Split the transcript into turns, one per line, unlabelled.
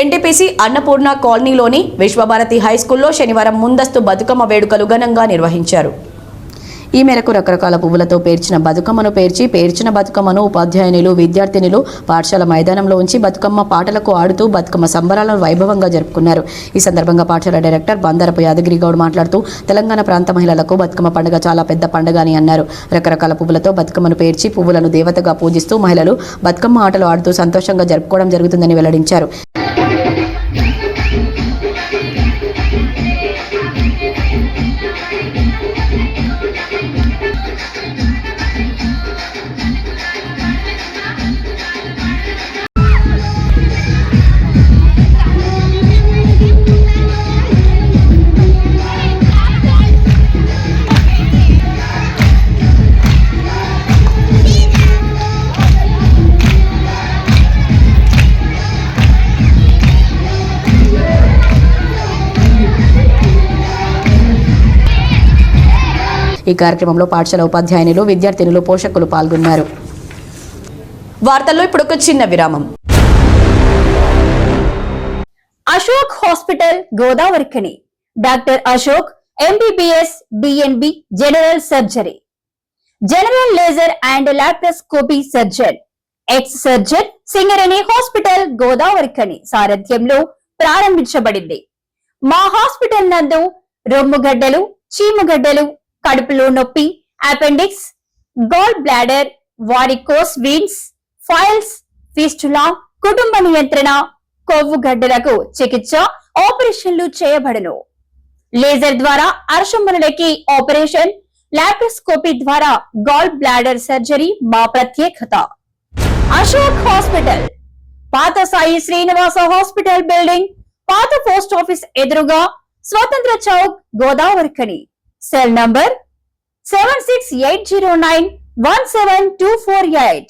NTPC Annapurna కాలనీలోని Visvabharati high స్కూల్లో శనివారం ముందస్తు బతుకమ్మ వేడుకలు ఘనంగా నిర్వహించారు. ఈ మేరకు రకరకాల పువ్వులతో పేర్చిన బతుకమ్మను పేర్చి పేర్చిన బతుకమ్మను ఉపాధ్యాయునిలు విద్యార్థినులు పాఠశాల మైదానంలో ఉంచి బతుకమ్మ పాటలకు ఆడుతూ బతుకమ్మ సంబరాలను వైభవంగా జరుపుకున్నారు. ఈ సందర్భంగా పాఠశాల డైరెక్టర్ బందరపు యాదగిరి గౌడ్ మాట్లాడుతూ తెలంగాణ ప్రాంత మహిళలకు బతుకమ్మ పండుగ చాలా పెద్ద పండుగ అని అన్నారు. రకరకాల పువ్వులతో బతుకమ్మను పేర్చి పువ్వులను దేవతగా పూజిస్తూ మహిళలు బతుకమ్మ ఆటలు ఆడుతూ సంతోషంగా జరుపుకోవడం జరుగుతుందని వెల్లడించారు. ఈ కార్యక్రమంలో పాఠశాల ఉపాధ్యాయునులు విద్యార్థినులు పోషకులు పాల్గొన్నారు. వార్తల్లో ఇప్పుడు ఒక చిన్న విరామం.
Ashok hospital Godavarikhani doctor Ashok MBBS BNB general surgery. General laser and laparoscopy surgeon. Ex surgeon Singareni hospital Godavarikhani సారథ్యంలో ప్రారంభించబడింది. మా హాస్పిటల్ నందు రొమ్ముగడ్డలు చీముగడ్డలు కడుపులో నొప్పి appendix gall bladder varicose veins piles fistula కుటుంబ నియంత్రణ కొవ్వు గడ్డలకు చికిత్స ఆపరేషన్లు చేయబడను. లేజర్ ద్వారా అర్షములకి ఆపరేషన్ లాప్రోస్కోపీ ద్వారా గాల్ బ్లాడర్ సర్జరీ మా ప్రత్యేకత. అశోక్ హాస్పిటల్ పాత సాయి శ్రీనివాస హాస్పిటల్ బిల్డింగ్ పాత పోస్ట్ ఆఫీస్ ఎదురుగా Swatantra Chowk Godavarikhani. Cell number seven six eight zero nine one seven two four eight.